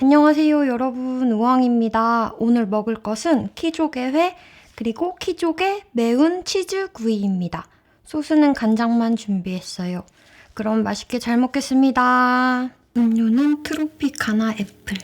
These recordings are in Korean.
안녕하세요, 여러분. 우왕입니다. 오늘 먹을 것은 키조개 회, 그리고 키조개 매운 치즈 구이입니다. 소스는 간장만 준비했어요. 그럼 맛있게 잘 먹겠습니다. 음료는 트로피카나 애플.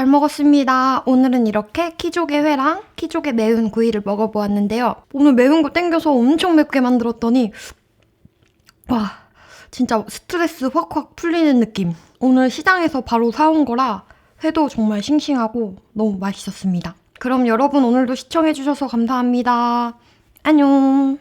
잘 먹었습니다. 오늘은 이렇게 키조개 회랑 키조개 매운 구이를 먹어보았는데요. 오늘 매운 거 땡겨서 엄청 맵게 만들었더니 와 진짜 스트레스 확확 풀리는 느낌. 오늘 시장에서 바로 사온 거라 회도 정말 싱싱하고 너무 맛있었습니다. 그럼 여러분 오늘도 시청해주셔서 감사합니다. 안녕.